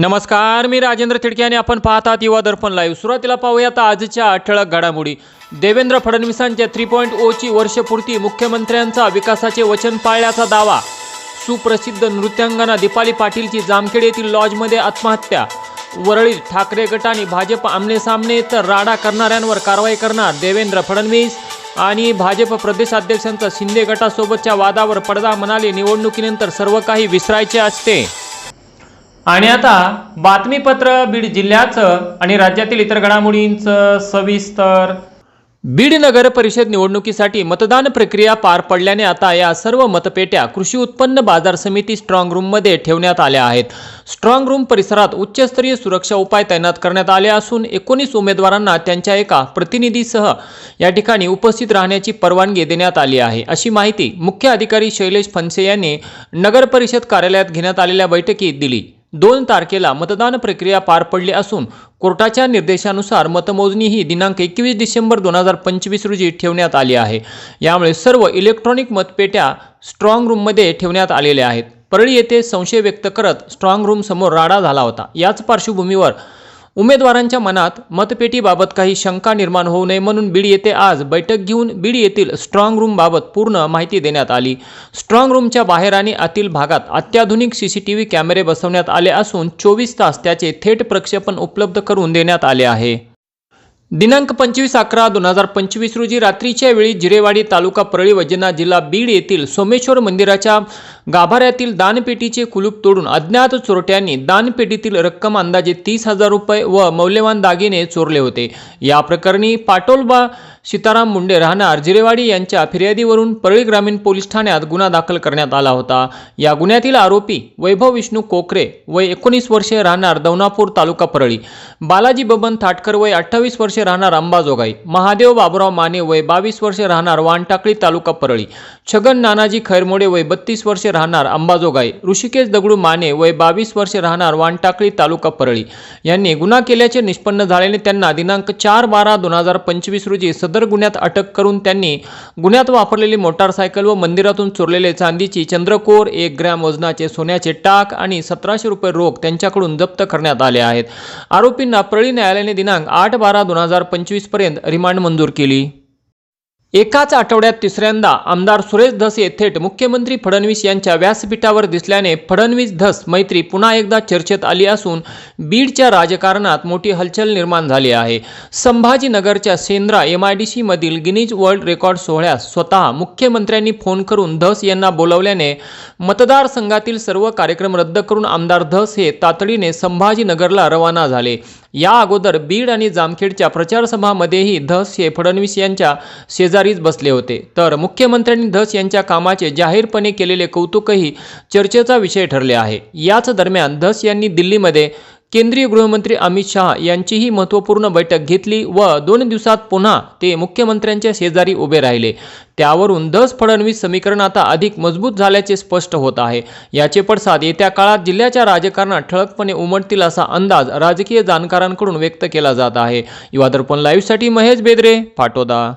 नमस्कार मी राजेंद्र थिडके आणि आपण पाहतात युवा दर्पण लाईव्ह सुरुवातीला पाहूयात आजच्या ठळक घडामोडी. देवेंद्र फडणवीसांच्या थ्री पॉईंट ओची वर्षपूर्ती मुख्यमंत्र्यांचा विकासाचे वचन पाळल्याचा दावा. सुप्रसिद्ध नृत्यांगना दीपाली पाटीलची जामखेड येथील लॉजमध्ये आत्महत्या. वरळीत ठाकरे गट आणि भाजप आमनेसामने तर राडा करणाऱ्यांवर कारवाई करणार देवेंद्र फडणवीस आणि भाजप प्रदेशाध्यक्षांचा शिंदे गटासोबतच्या वादावर पडदा म्हणाले निवडणुकीनंतर सर्व काही विसरायचे असते. आणि आता बातमीपत्र बीड जिल्ह्याचं आणि राज्यातील इतर घडामोडींचं सविस्तर. बीड नगर परिषद निवडणुकीसाठी मतदान प्रक्रिया पार पडल्याने आता या सर्व मतपेट्या कृषी उत्पन्न बाजार समिती स्ट्रॉंग रूममध्ये ठेवण्यात आल्या आहेत. स्ट्रॉंग रूम परिसरात उच्चस्तरीय सुरक्षा उपाय तैनात करण्यात आले असून एकोणीस उमेदवारांना त्यांच्या एका प्रतिनिधीसह या ठिकाणी उपस्थित राहण्याची परवानगी देण्यात आली आहे. अशी माहिती मुख्य अधिकारी शैलेश फनसे यांनी नगर परिषद कार्यालयात घेण्यात आलेल्या बैठकीत दिली. दोन तारखेला मतदान प्रक्रिया पार पडली असून कोर्टाच्या निर्देशानुसार मतमोजणी ही दिनांक एकवीस डिसेंबर दोन हजार पंचवीस रोजी ठेवण्यात आली आहे. यामुळे सर्व इलेक्ट्रॉनिक मतपेट्या स्ट्रॉंग रूममध्ये ठेवण्यात आलेल्या आहेत. परळी येथे संशय व्यक्त करत स्ट्रॉंग रूम समोर राडा झाला होता. याच पार्श्वभूमीवर उमेदवारांच्या मनात मतपेटीबाबत काही शंका निर्माण होऊ नये म्हणून बीड येथे आज बैठक घेऊन बीड येथील स्ट्रॉंग रूमबाबत पूर्ण माहिती देण्यात आली. स्ट्रॉंग रूमच्या बाहेर आणि आतील भागात अत्याधुनिक सीसीटीव्ही कॅमेरे बसवण्यात आले असून चोवीस तास त्याचे थेट प्रक्षेपण उपलब्ध करून देण्यात आले आहे. दिनांक पंचवीस अकरा दोन हजार पंचवीस रोजी रात्रीच्या वेळी जिरेवाडी तालुका परळी वजना जिल्हा बीड येथील सोमेश्वर मंदिराच्या गाभाऱ्यातील दानपेटीचे कुलूप तोडून अज्ञात चोरट्यांनी दानपेटीतील रक्कम अंदाजे तीस हजार रुपये व मौल्यवान दागिने चोरले होते. या प्रकरणी पाटोलबा सीताराम मुंडे राहणार जिरेवाडी यांच्या फिर्यादीवरून परळी ग्रामीण पोलीस ठाण्यात गुन्हा दाखल करण्यात आला होता. या गुन्ह्यातील आरोपी वैभव विष्णू कोकरे वय एकोणीस वर्षे राहणार दौनापूर तालुका परळी. बालाजी बबन थाटकर वय अठ्ठावीस वर्षे राहणार अंबाजोगाई. महादेव बाबुराव माने वय बावीस वर्षे राहणार वानटाकळी तालुका परळी. छगन नानाजी खैरमोडे वय बत्तीस वर्षे राहणार अंबाजोगाई. ऋषिकेश दगडू माने वय बावीस वर्षे राहणार वानटाकळी तालुका परळी. यांनी गुन्हा केल्याचे निष्पन्न झाल्याने त्यांना दिनांक चार बारा दोन हजार पंचवीस रोजी सदर गुन्ह्यात अटक करून त्यांनी गुन्ह्यात वापरलेली मोटारसायकल व मंदिरातून चोरलेले चांदीची चंद्रकोर एक ग्रॅम वजनाचे सोन्याचे टाक आणि सतराशे रुपये रोख त्यांच्याकडून जप्त करण्यात आले आहेत. आरोपींना परळी न्यायालयाने दिनांक आठ बारा दोन हजार पंचवीसपर्यंत रिमांड मंजूर केली. एकाच आठवड्यात तिसऱ्यांदा आमदार सुरेश धस हे थेट मुख्यमंत्री फडणवीस यांच्या व्यासपीठावर दिसल्याने फडणवीस धस मैत्री पुन्हा एकदा चर्चेत आली असून बीडच्या राजकारणात मोठी हलचल निर्माण झाली आहे. संभाजीनगरच्या सेंद्रा एम आय डी सीमधील गिनीज वर्ल्ड रेकॉर्ड सोहळ्यास स्वतः मुख्यमंत्र्यांनी फोन करून धस यांना बोलावल्याने मतदारसंघातील सर्व कार्यक्रम रद्द करून आमदार धस हे तातडीने संभाजीनगरला रवाना झाले. या अगोदर बीड आणि जामखेडच्या प्रचारसभामध्येही धस हे फडणवीस यांच्या शेजारीच बसले होते. तर मुख्यमंत्र्यांनी धस यांच्या कामाचे जाहीरपणे केलेले कौतुकही चर्चेचा विषय ठरले आहे. याच दरम्यान धस यांनी दिल्लीमध्ये केंद्रीय गृहमंत्री अमित शहा यांचीही महत्त्वपूर्ण बैठक घेतली व दोन दिवसात पुन्हा ते मुख्यमंत्र्यांच्या शेजारी उभे राहिले. त्यावरून दस फडणवीस समीकरण आता अधिक मजबूत झाल्याचे स्पष्ट होत आहे. याचे पडसाद येत्या काळात जिल्ह्याच्या राजकारणात ठळकपणे उमटतील असा अंदाज राजकीय जाणकारांकडून व्यक्त केला जात आहे. युवा दर्पण लाईव्हसाठी महेश बेदरे पाटोदा.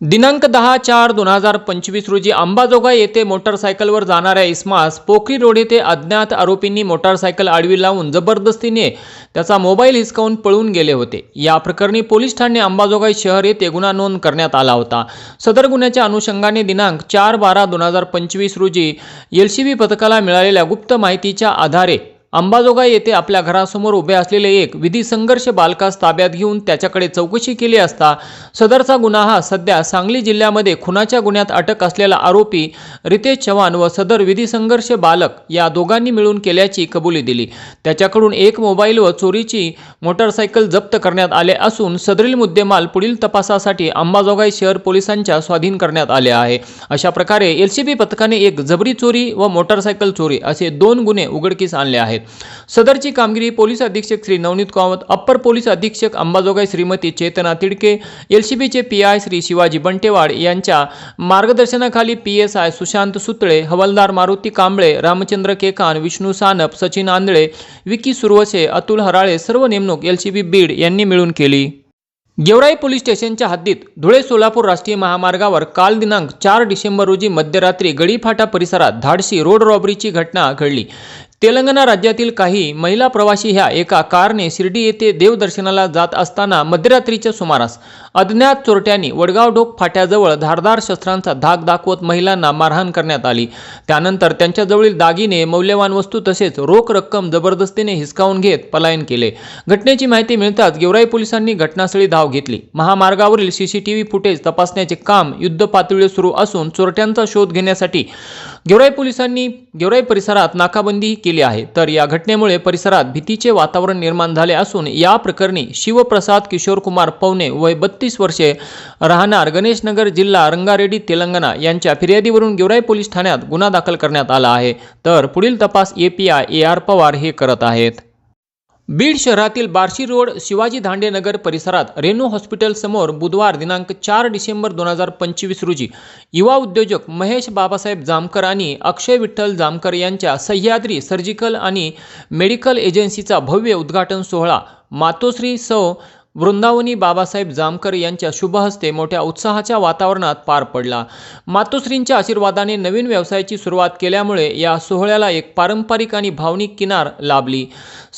दिनांक दहा चार दोन हजार पंचवीस रोजी अंबाजोगाई येथे मोटारसायकलवर जाणाऱ्या इस्मास पोखरी रोड येथे अज्ञात आरोपींनी मोटारसायकल आडवी लावून जबरदस्तीने त्याचा मोबाईल हिसकावून पळून गेले होते. या प्रकरणी पोलीस ठाणे अंबाजोगाई शहर येथे गुन्हा नोंद करण्यात आला होता. सदर गुन्ह्याच्या अनुषंगाने दिनांक चार बारा दोन हजार पंचवीस रोजी एलसीबी बी पथकाला मिळालेल्या गुप्त माहितीच्या आधारे अंबाजोगाई येथे आपल्या घरासमोर उभे असलेले एक विधी संघर्ष बालकास ताब्यात घेऊन त्याच्याकडे चौकशी केली असता सदरचा गुन्हा हा सध्या सांगली जिल्ह्यामध्ये खुनाच्या गुन्ह्यात अटक असलेला आरोपी रितेश चव्हाण व सदर विधी संघर्ष बालक या दोघांनी मिळून केल्याची कबुली दिली. त्याच्याकडून एक मोबाईल व चोरीची मोटारसायकल जप्त करण्यात आले असून सदरील मुद्देमाल पुढील तपासासाठी अंबाजोगाई शहर पोलिसांच्या स्वाधीन करण्यात आले आहे. अशा प्रकारे एल सी बी पथकाने एक जबरी चोरी व मोटारसायकल चोरी असे दोन गुन्हे उघडकीस आणले आहेत. सदरची कामगिरी पोलीस अधीक्षक श्री नवनीत कामत अप्पर पोलीस अधीक्षक अंबाजोगाई श्रीमती चेतना तिडके एलसीबीचे पी आय श्री शिवाजी बंटेवाड यांच्या मार्गदर्शनाखाली P S I Sushant Sutale हवालदार मारुती कांबळे रामचंद्र केकान विष्णू सानप सचिन आंधळे विकी सुरवसे अतुल हराळे सर्व नेमणूक एलसीबी बीड यांनी मिळून केली. गेवराई पोलीस स्टेशनच्या हद्दीत धुळे सोलापूर राष्ट्रीय महामार्गावर काल दिनांक चार डिसेंबर रोजी मध्यरात्री गडीफाटा परिसरात धाडशी रोड रॉबरीची घटना घडली. तेलंगणा राज्यातील काही महिला प्रवासी ह्या एका कारने शिर्डी येथे देवदर्शनाला जात असताना मध्यरात्रीच्या सुमारास अज्ञात चोरट्यांनी वडगाव डोक फाट्याजवळ धारदार शस्त्रांचा धाक दाखवत महिलांना मारहाण करण्यात आली. त्यानंतर त्यांच्याजवळील दागिने मौल्यवान वस्तू तसेच रोख रक्कम जबरदस्तीने हिसकावून घेत पलायन केले. घटनेची माहिती मिळताच गेवराई पोलिसांनी घटनास्थळी धाव घेतली. महामार्गावरील सीसीटीव्ही फुटेज तपासण्याचे काम युद्ध पातळीवर सुरू असून चोरट्यांचा शोध घेण्यासाठी गेवराई पोलिसांनी गेवराई परिसरात नाकाबंदी केली आहे. तर या घटनेमुळे परिसरात भीतीचे वातावरण निर्माण झाले असून या प्रकरणी शिवप्रसाद किशोरकुमार पवने वय बत्तीस वर्षे राहणार गणेशनगर जिल्हा रंगारेड्डी तेलंगणा यांच्या फिर्यादीवरून गेवराई पोलीस ठाण्यात गुन्हा दाखल करण्यात आला आहे. तर पुढील तपास एपीआय ए आर पवार हे करत आहेत. बीड शहरातील बार्शी रोड शिवाजी धांडे नगर परिसरात रेणू हॉस्पिटलसमोर बुधवार दिनांक चार डिसेंबर दोन हजार पंचवीस रोजी युवा उद्योजक महेश बाबासाहेब जामकर आणि अक्षय विठ्ठल जामकर यांच्या सह्याद्री सर्जिकल आणि मेडिकल एजन्सीचा भव्य उद्घाटन सोहळा मातोश्री सौ वृंदावनी बाबासाहेब जामकर यांच्या शुभहस्ते मोठ्या उत्साहाच्या वातावरणात पार पडला. मातोश्रींच्या आशीर्वादाने नवीन व्यवसायाची सुरुवात केल्यामुळे या सोहळ्याला एक पारंपरिक आणि भावनिक किनार लाभली.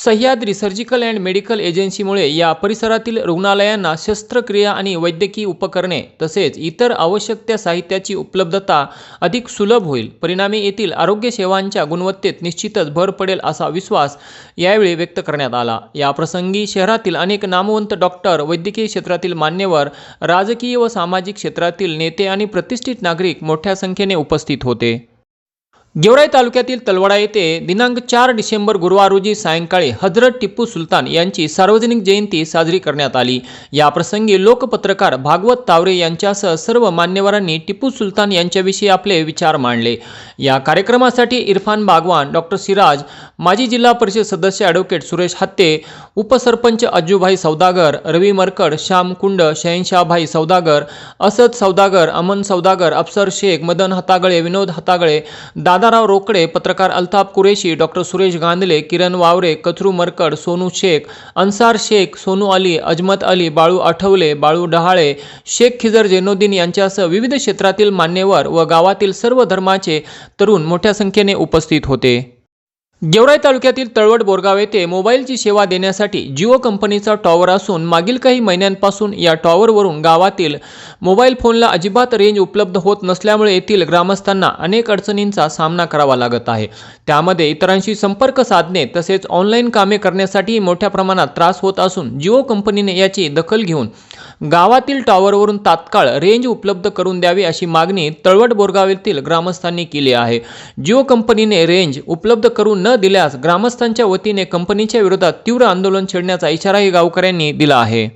सह्याद्री सर्जिकल अँड मेडिकल एजन्सीमुळे या परिसरातील रुग्णालयांना शस्त्रक्रिया आणि वैद्यकीय उपकरणे तसेच इतर आवश्यक त्या साहित्याची उपलब्धता अधिक सुलभ होईल. परिणामी येथील आरोग्य सेवांच्या गुणवत्तेत निश्चितच भर पडेल असा विश्वास यावेळी व्यक्त करण्यात आला. या प्रसंगी शहरातील अनेक नामवंत डॉक्टर वैद्यकीय क्षेत्रातील मान्यवर राजकीय व सामाजिक क्षेत्रातील नेते आणि प्रतिष्ठित नागरिक मोठ्या संख्येने उपस्थित होते. गेवराई तालुक्यातील तलवाडा येथे दिनांक चार डिसेंबर गुरुवार रोजी सायंकाळी हजरत टिप्पू सुलतान यांची सार्वजनिक जयंती साजरी करण्यात आली. या प्रसंगी लोकपत्रकार भागवत तावरे यांच्यासह सर्व मान्यवरांनी टिप्पू सुलतान यांच्याविषयी आपले विचार मांडले. या कार्यक्रमासाठी इरफान बागवान डॉक्टर सिराज माजी जिल्हा परिषद सदस्य ॲडव्होकेट सुरेश हत्ते उपसरपंच अज्जूभाई सौदागर रवी मरकड श्याम कुंड शहनशाहभाई सौदागर असद सौदागर अमन सौदागर अफसर शेख मदन हतागळे विनोद हतागळे दादाराव रोकडे पत्रकार अल्ताफ कुरेशी डॉक्टर सुरेश गांधले किरण वावरे कचरू मरकड सोनू शेख अन्सार शेख सोनू अली अजमत अली बाळू आठवले बाळू डहाळे शेख खिजर जैनुद्दीन यांच्यासह विविध क्षेत्रातील मान्यवर व गावातील सर्व धर्माचे तरुण मोठ्या संख्येने उपस्थित होते. गेवराई तालुक्यातील तळवट बोरगाव येथे मोबाईलची सेवा देण्यासाठी जिओ कंपनीचा टॉवर असून मागील काही महिन्यांपासून या टॉवरवरून गावातील मोबाईल फोनला अजिबात रेंज उपलब्ध होत नसल्यामुळे येथील ग्रामस्थांना अनेक अडचणींचा सामना करावा लागत आहे. त्यामध्ये इतरांशी संपर्क साधणे तसेच ऑनलाईन कामे करण्यासाठी मोठ्या प्रमाणात त्रास होत असून जिओ कंपनीने याची दखल घेऊन गावातील टॉवरवरून तात्काळ रेंज उपलब्ध करून द्यावी अशी मागणी तळवट बोरगाव येथील ग्रामस्थांनी केली आहे. जिओ कंपनीने रेंज उपलब्ध करून न दिल्यास ग्रामस्थांच्या वतीने कंपनीच्या विरोधात तीव्र आंदोलन छेडण्याचा इशाराही गावकऱ्यांनी दिला आहे.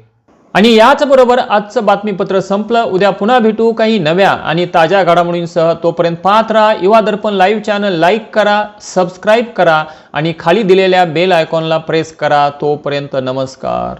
आणि याचबरोबर आजचं बातमीपत्र संपलं. उद्या पुन्हा भेटू काही नव्या आणि ताज्या घडामोडींसह. तोपर्यंत पाहत राहा Yuva Darpan live channel like करा सबस्क्राईब करा आणि खाली दिलेल्या बेल आयकॉनला प्रेस करा. तोपर्यंत नमस्कार.